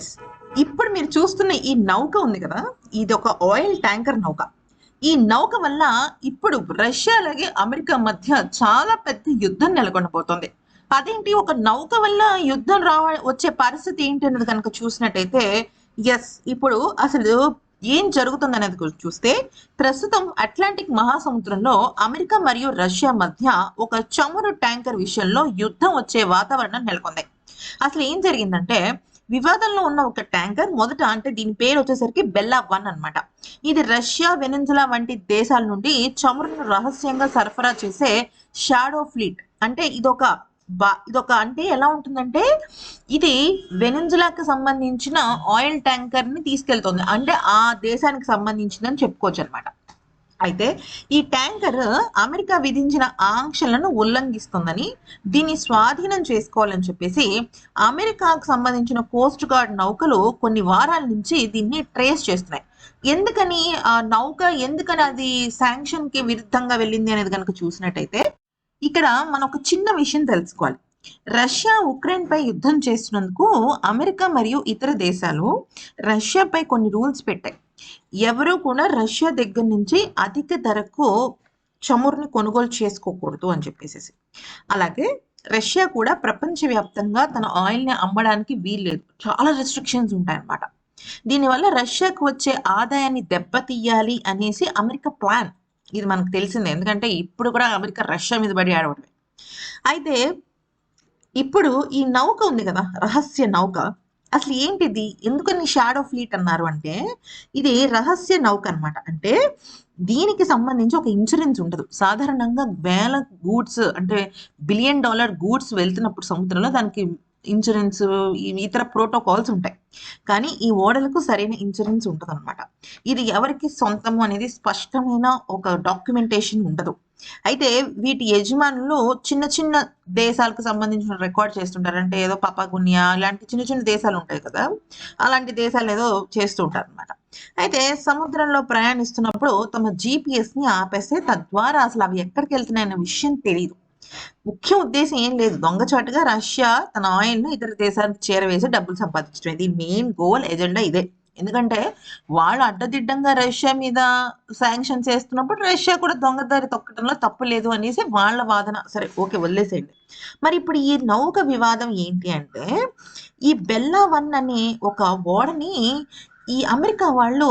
Yes ఇప్పుడు మీరు చూస్తున్న ఈ నౌక ఉంది కదా ఇది ఒక ఆయిల్ ట్యాంకర్ నౌక. ఈ నౌక వల్ల ఇప్పుడు రష్యా అలాగే అమెరికా మధ్య చాలా పెద్ద యుద్ధం నెలకొనబోతోంది. అదేంటి? ఒక నౌక వల్ల యుద్ధం రావ వచ్చే పరిస్థితి ఏంటి అన్నది కనుక చూసినట్టయితే ఎస్ ఇప్పుడు అసలు ఏం జరుగుతుంది అనేది చూస్తే ప్రస్తుతం అట్లాంటిక్ మహాసముద్రంలో అమెరికా మరియు రష్యా మధ్య ఒక చమురు ట్యాంకర్ విషయంలో యుద్ధం వచ్చే వాతావరణం నెలకొంది. అసలు ఏం జరిగిందంటే వివాదంలో ఉన్న ఒక ట్యాంకర్ మొదట అంటే దీని పేరు వచ్చేసరికి బెల్లా వన్ అన్నమాట. ఇది రష్యా వెనిన్జులా వంటి దేశాల నుండి చమురును రహస్యంగా సరఫరా చేసే షాడో ఫ్లీట్. అంటే ఇదొక బా ఇదొక అంటే ఎలా ఉంటుందంటే ఇది వెనిన్జులాకి సంబంధించిన ఆయిల్ ట్యాంకర్ని తీసుకెళ్తుంది. అంటే ఆ దేశానికి సంబంధించిందని చెప్పుకోవచ్చు అనమాట అయితే ఈ ట్యాంకర్ అమెరికా విధించిన ఆంక్షలను ఉల్లంఘిస్తుందని దీన్ని స్వాధీనం చేసుకోవాలని చెప్పేసి అమెరికాకు సంబంధించిన కోస్ట్ గార్డ్ నౌకలు కొన్ని వారాల నుంచి దీన్ని ట్రేస్ చేస్తున్నాయి. ఎందుకని? ఆ నౌక ఎందుకని అది శాంక్షన్కి విరుద్ధంగా వెళ్ళింది అనేది కనుక చూసినట్టయితే ఇక్కడ మనం ఒక చిన్న విషయం తెలుసుకోవాలి. రష్యా ఉక్రెయిన్ పై యుద్ధం చేస్తున్నందుకు అమెరికా మరియు ఇతర దేశాలు రష్యాపై కొన్ని రూల్స్ పెట్టాయి. ఎవరూ కూడా రష్యా దగ్గర నుంచి అధిక ధరకు చమురుని కొనుగోలు చేసుకోకూడదు అని చెప్పేసి అలాగే రష్యా కూడా ప్రపంచవ్యాప్తంగా తన ఆయిల్ని అమ్మడానికి వీల్లేదు. చాలా రెస్ట్రిక్షన్స్ ఉంటాయన్నమాట. దీనివల్ల రష్యాకు వచ్చే ఆదాయాన్ని దెబ్బతీయాలి అనేసి అమెరికా ప్లాన్ ఇది మనకు తెలిసిందే. ఎందుకంటే ఇప్పుడు కూడా అమెరికా రష్యా మీద పడి ఆడవడమే అయితే ఇప్పుడు ఈ నౌక ఉంది కదా రహస్య నౌక. అసలు ఏంటిది? ఎందుకని షాడో ఫ్లీట్ అన్నారు అంటే ఇది రహస్య నౌక అన్నమాట. అంటే దీనికి సంబంధించి ఒక ఇన్సూరెన్స్ ఉండదు సాధారణంగా వేల గూడ్స్ అంటే బిలియన్ డాలర్ గూడ్స్ వెళ్తున్నప్పుడు సముద్రంలో దానికి ఇన్సూరెన్స్ ఇతర ప్రోటోకాల్స్ ఉంటాయి. కానీ ఈ ఓడలకు సరైన ఇన్సూరెన్స్ ఉండదు అనమాట ఇది ఎవరికి సొంతము అనేది స్పష్టమైన ఒక డాక్యుమెంటేషన్ ఉండదు. అయితే వీటి యజమానులు చిన్న చిన్న దేశాలకు సంబంధించిన రికార్డ్ చేస్తుంటారు. అంటే ఏదో పపాగున్యా ఇలాంటి చిన్న చిన్న దేశాలు ఉంటాయి కదా అలాంటి దేశాలు ఏదో చేస్తూ ఉంటారు అనమాట అయితే సముద్రంలో ప్రయాణిస్తున్నప్పుడు తమ జీపీఎస్ని ఆపేస్తే తద్వారా అసలు అవి ఎక్కడికి వెళ్తున్నాయన్న విషయం తెలియదు ముఖ్య ఉద్దేశం ఏం లేదు. దొంగచాటుగా రష్యా తన ఆయిల్ను ఇతర దేశాలకు చేరవేసి డబ్బులు సంపాదించడం. ఇది మెయిన్ గోల్ ఎజెండా ఇదే. ఎందుకంటే వాళ్ళు అడ్డదిడ్డంగా రష్యా మీద శాంక్షన్ చేస్తున్నప్పుడు రష్యా కూడా దొంగదారి తొక్కడంలో తప్పు లేదు అనేసి వాళ్ళ వాదన. సరే ఓకే వదిలేసేయండి. మరి ఇప్పుడు ఈ నౌక వివాదం ఏంటి అంటే ఈ బెల్లా వన్ అనే ఒక ఓడని ఈ అమెరికా వాళ్ళు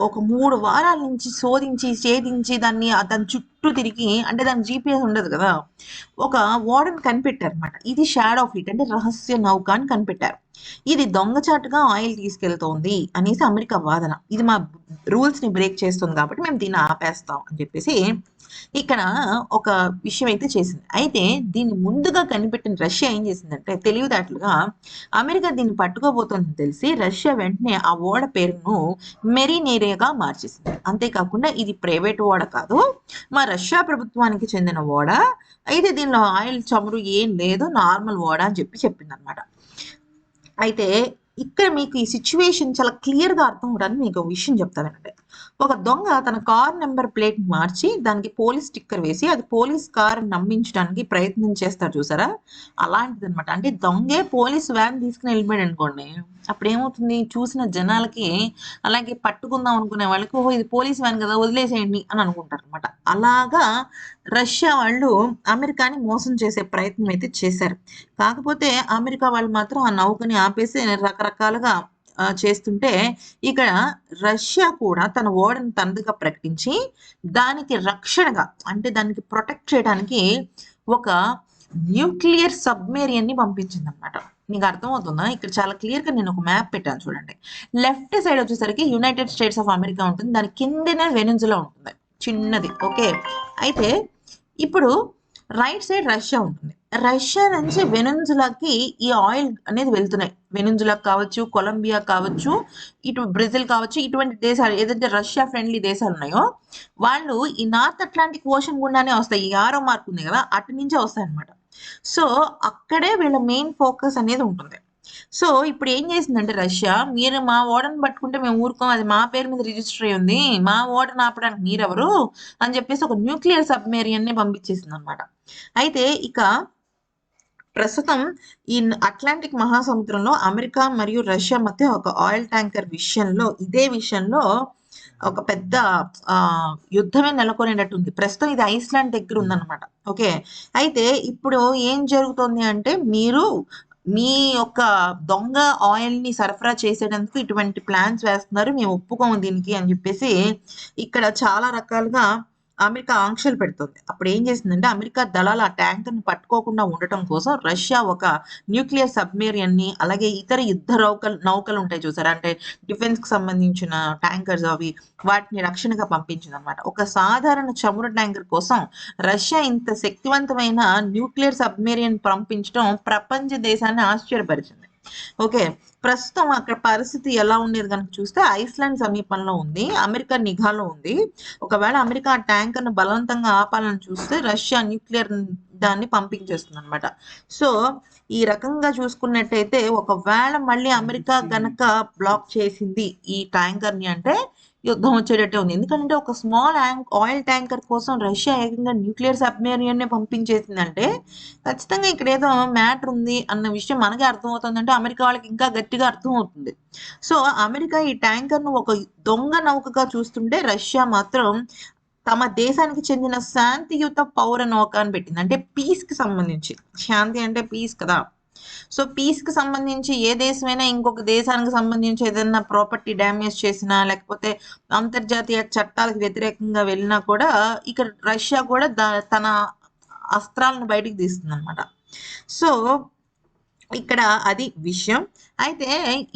ఒక మూడు వారాల నుంచి శోధించి ఛేదించి దాన్ని దాని చుట్టూ చుట్టూ తిరిగి అంటే దాని జీపీఎస్ ఉండదు కదా. ఒక ఓడని కనిపెట్టారు అనమాట ఇది షాడో ఫ్లీట్ అంటే రహస్య నౌక అని కనిపెట్టారు. ఇది దొంగచాటుగా ఆయిల్ తీసుకెళ్తోంది అనేసి అమెరికా వాదన. ఇది మా రూల్స్ని బ్రేక్ చేస్తుంది కాబట్టి మేము దీన్ని ఆపేస్తాం అని చెప్పేసి ఇక్కడ ఒక విషయం అయితే చేసింది. అయితే దీన్ని ముందుగా కనిపెట్టిన రష్యా ఏం చేసిందంటే తెలివిదాట్లుగా అమెరికా దీన్ని పట్టుకోబోతుందని తెలిసి రష్యా వెంటనే ఆ ఓడ పేరును మెరీనేరియాగా మార్చేసింది. అంతేకాకుండా ఇది ప్రైవేట్ ఓడ కాదు మా రష్యా ప్రభుత్వానికి చెందిన ఓడ అయితే దీనిలో ఆయిల్ చమురు ఏం లేదు నార్మల్ ఓడ అని చెప్పి చెప్పిందనమాట అయితే ఇక్కడ మీకు ఈ సిచ్యువేషన్ చాలా క్లియర్గా అర్థం అవడానికి మీకు విషయం చెప్తానంటే ఒక దొంగ తన కార్ నెంబర్ ప్లేట్ మార్చి దానికి పోలీస్ స్టిక్కర్ వేసి అది పోలీస్ కార్ నమ్మించడానికి ప్రయత్నం చేస్తారు చూసారా? అలాంటిది అనమాట అంటే దొంగే పోలీస్ వ్యాన్ తీసుకుని వెళ్ళిపోయాడు అనుకోండి అప్పుడు ఏమవుతుంది చూసిన జనాలకి అలాగే పట్టుకుందాం అనుకునే వాళ్ళకి ఓహో ఇది పోలీస్ వ్యాన్ కదా వదిలేసేయండి అని అనుకుంటారు అనమాట అలాగా రష్యా వాళ్ళు అమెరికాని మోసం చేసే ప్రయత్నం అయితే చేశారు. కాకపోతే అమెరికా వాళ్ళు మాత్రం ఆ నౌకని ఆపేసి రకరకాలుగా చేస్తుంటే ఇక్కడ రష్యా కూడా తన ఓడను తనదిగా ప్రకటించి దానికి రక్షణగా అంటే దానికి ప్రొటెక్ట్ చేయడానికి ఒక న్యూక్లియర్ సబ్మెరియన్ని పంపించింది అనమాట నీకు అర్థమవుతుందా? ఇక్కడ చాలా క్లియర్గా నేను ఒక మ్యాప్ పెట్టాను చూడండి. లెఫ్ట్ సైడ్ వచ్చేసరికి యునైటెడ్ స్టేట్స్ ఆఫ్ అమెరికా ఉంటుంది. దాని కిందనే వెనిన్జులా ఉంటుంది. చిన్నది. ఓకే అయితే ఇప్పుడు రైట్ సైడ్ రష్యా ఉంటుంది. రష్యా నుంచి వెనుజులాకి ఈ ఆయిల్ అనేది వెళ్తున్నాయి. వెనుజులా కావచ్చు కొలంబియా కావచ్చు ఇటు బ్రెజిల్ కావచ్చు ఇటువంటి దేశాలు ఏదైతే రష్యా ఫ్రెండ్లీ దేశాలు ఉన్నాయో వాళ్ళు ఈ నార్త్ అట్లాంటిక్ ఓషన్ గుండానే వస్తాయి. ఈ ఆరో మార్క్ ఉంది కదా అటు నుంచే వస్తాయి అనమాట సో అక్కడే వీళ్ళ మెయిన్ ఫోకస్ అనేది ఉంటుంది. సో ఇప్పుడు ఏం చేసిందంటే రష్యా మీరు మా ఓడను పట్టుకుంటే మేము ఊరుకోం అది మా పేరు మీద రిజిస్టర్ అయి ఉంది మా ఓడను ఆపడానికి మీరెవరు అని చెప్పేసి ఒక న్యూక్లియర్ సబ్మెరియన్ని పంపించేసింది అనమాట అయితే ఇక ప్రస్తుతం ఈ అట్లాంటిక్ మహాసముద్రంలో అమెరికా మరియు రష్యా మధ్య ఒక ఆయిల్ ట్యాంకర్ విషయంలో ఇదే విషయంలో ఒక పెద్ద ఆ యుద్ధమే నెలకొనేటట్టుంది. ప్రస్తుతం ఇది ఐస్లాండ్ దగ్గర ఉందన్నమాట. ఓకే? అయితే ఇప్పుడు ఏం జరుగుతుంది అంటే మీరు మీ యొక్క దొంగ ఆయిల్ని సరఫరా చేసేటందుకు ఇటువంటి ప్లాన్స్ వేస్తున్నారు మేము ఒప్పుకోము దీనికి అని చెప్పేసి ఇక్కడ చాలా రకాలుగా అమెరికా ఆంక్షలు పెడుతుంది. అప్పుడు ఏం చేసిందంటే అమెరికా దళాలు ఆ ట్యాంకర్ని పట్టుకోకుండా ఉండటం కోసం రష్యా ఒక న్యూక్లియర్ సబ్మెరియన్ని అలాగే ఇతర యుద్ధ నౌకలు నౌకలు ఉంటాయి చూసారా? అంటే డిఫెన్స్కి సంబంధించిన ట్యాంకర్స్ అవి వాటిని రక్షణగా పంపించింది అనమాట ఒక సాధారణ చమురు ట్యాంకర్ కోసం రష్యా ఇంత శక్తివంతమైన న్యూక్లియర్ సబ్మెరియన్ పంపించడం ప్రపంచ దేశాన్ని ఆశ్చర్యపరిచింది. ఓకే ప్రస్తుతం అక్కడ పరిస్థితి ఎలా ఉండేది కనుక చూస్తే ఐస్లాండ్ సమీపంలో ఉంది అమెరికా నిఘాలో ఉంది. ఒకవేళ అమెరికా ఆ ట్యాంకర్ను బలవంతంగా ఆపాలని చూస్తే రష్యా న్యూక్లియర్ దాన్ని పంపించేస్తుంది అనమాట సో ఈ రకంగా చూసుకున్నట్టయితే ఒకవేళ మళ్ళీ అమెరికా గనక బ్లాక్ చేసింది ఈ ట్యాంకర్ని అంటే యుద్ధం వచ్చేటట్టే ఉంది. ఎందుకంటే ఒక స్మాల్ ఆయిల్ ట్యాంకర్ కోసం రష్యా ఏకంగా న్యూక్లియర్ సబ్మెరియన్నే పంపించేసిందంటే ఖచ్చితంగా ఇక్కడ ఏదో మ్యాటర్ ఉంది అన్న విషయం మనకే అర్థమవుతుందంటే అమెరికా వాళ్ళకి ఇంకా గట్టిగా అర్థమవుతుంది. సో అమెరికా ఈ ట్యాంకర్ను ఒక దొంగ నౌకగా చూస్తుంటే రష్యా మాత్రం తమ దేశానికి చెందిన శాంతియుత పౌర నౌక అని పెట్టింది. అంటే పీస్కి సంబంధించి. శాంతి అంటే పీస్ కదా. సో పీస్కి సంబంధించి ఏ దేశమైనా ఇంకొక దేశానికి సంబంధించి ఏదైనా ప్రాపర్టీ డ్యామేజ్ చేసినా లేకపోతే అంతర్జాతీయ చట్టాలకు వ్యతిరేకంగా వెళ్ళినా కూడా ఇక్కడ రష్యా కూడా తన అస్త్రాలను బయటికి తీస్తుంది అనమాట సో ఇక్కడ అది విషయం. అయితే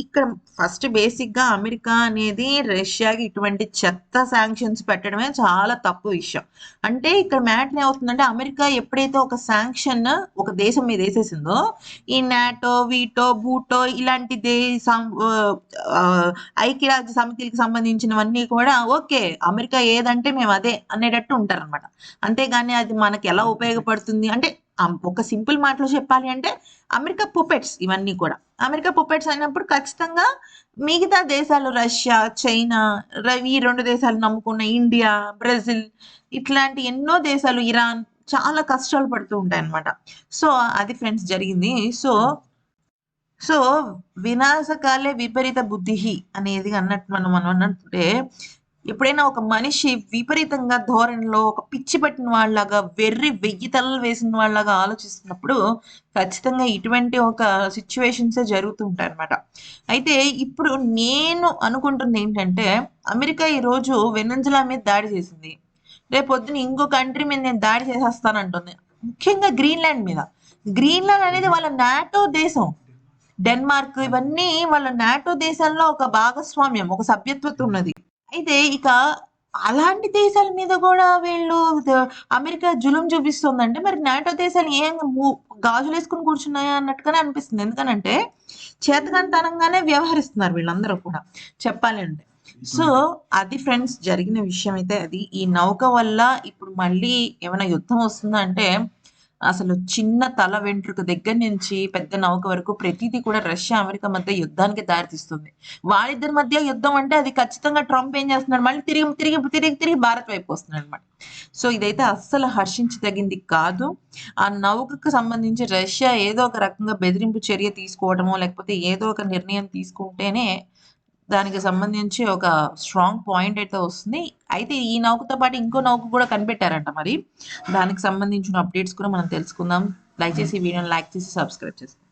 ఇక్కడ ఫస్ట్ బేసిక్గా అమెరికా అనేది రష్యాకి ఇటువంటి చెత్త శాంక్షన్స్ పెట్టడమే చాలా తప్పు విషయం. అంటే ఇక్కడ మ్యాటర్ ఏమవుతుందంటే అమెరికా ఎప్పుడైతే ఒక శాంక్షన్ ఒక దేశం మీద వేసేసిందో ఈ నాటో వీటో బూటో ఇలాంటి దేశం ఐక్యరాజ్య సమితికి సంబంధించినవన్నీ కూడా ఓకే అమెరికా ఏదంటే మేము అదే అనేటట్టు ఉంటారన్నమాట. అంతేగాని అది మనకి ఎలా ఉపయోగపడుతుంది? అంటే ఒక సింపుల్ మాటలో చెప్పాలి అంటే అమెరికా పుపెట్స్ ఇవన్నీ కూడా. అమెరికా పుపెట్స్ అయినప్పుడు ఖచ్చితంగా మిగతా దేశాలు రష్యా చైనా ఈ రెండు దేశాలు నమ్ముకున్న ఇండియా బ్రెజిల్ ఇట్లాంటి ఎన్నో దేశాలు ఇరాన్ చాలా కష్టాలు పడుతూ ఉంటాయి అన్నమాట సో అది ఫ్రెండ్స్ జరిగింది. సో సో వినాశకాలే విపరీత బుద్ధి అనేది అన్నట్టు మనం మనం అన్నట్టే ఎప్పుడైనా ఒక మనిషి విపరీతంగా ధోరణిలో ఒక పిచ్చి పట్టిన వాళ్ళలాగా వెర్రి వెయ్యి తలలు వేసిన వాళ్ళలాగా ఆలోచిస్తున్నప్పుడు ఖచ్చితంగా ఇటువంటి ఒక సిచ్యువేషన్సే జరుగుతూ అనమాట అయితే ఇప్పుడు నేను అనుకుంటుంది ఏంటంటే అమెరికా ఈ రోజు మీద దాడి చేసింది. రేపొద్దున ఇంకో కంట్రీ మీద నేను దాడి చేసేస్తానంటుంది. ముఖ్యంగా గ్రీన్లాండ్ మీద. గ్రీన్లాండ్ అనేది వాళ్ళ నాటో దేశం. డెన్మార్క్ ఇవన్నీ వాళ్ళ నాటో దేశాల్లో ఒక భాగస్వామ్యం ఒక సభ్యత్వత ఉన్నది అయితే ఇక అలాంటి దేశాల మీద కూడా వీళ్ళు అమెరికా జులుం చూపిస్తుందంటే మరి నాటో దేశాలు ఏం గాజులు వేసుకుని కూర్చున్నాయా అన్నట్టుగానే అనిపిస్తుంది. ఎందుకనంటే చేతకంతనంగానే వ్యవహరిస్తున్నారు వీళ్ళందరూ కూడా. చెప్పాలి అంటే. సో అది ఫ్రెండ్స్ జరిగిన విషయం అయితే అది. ఈ నౌక వల్ల ఇప్పుడు మళ్ళీ ఏమైనా యుద్ధం వస్తుందా అంటే అసలు చిన్న తల వెంట్రుక దగ్గర నుంచి పెద్ద నౌక వరకు ప్రతిదీ కూడా రష్యా అమెరికా మధ్య యుద్ధానికి దారితీస్తుంది. వాళ్ళిద్దరి మధ్య యుద్ధం అంటే అది ఖచ్చితంగా ట్రంప్ ఏం చేస్తున్నాడు? మళ్ళీ తిరిగి తిరిగి తిరిగి తిరిగి భారత్ వైపు వస్తున్నాడు అనమాట సో ఇదైతే అస్సలు హర్షించదగింది కాదు. ఆ నౌకకు సంబంధించి రష్యా ఏదో ఒక రకంగా బెదిరింపు చర్య తీసుకోవడమో లేకపోతే ఏదో ఒక నిర్ణయం తీసుకుంటేనే దానికి సంబంధించి ఒక స్ట్రాంగ్ పాయింట్ అయితే వస్తుంది. అయితే ఈ నౌకతో పాటు ఇంకో నౌక కూడా కనిపెట్టారంట మరి. దానికి సంబంధించిన అప్డేట్స్ కూడా మనం తెలుసుకుందాం. దయచేసి ఈ వీడియోని లైక్ చేసి సబ్స్క్రైబ్ చేసుకోండి.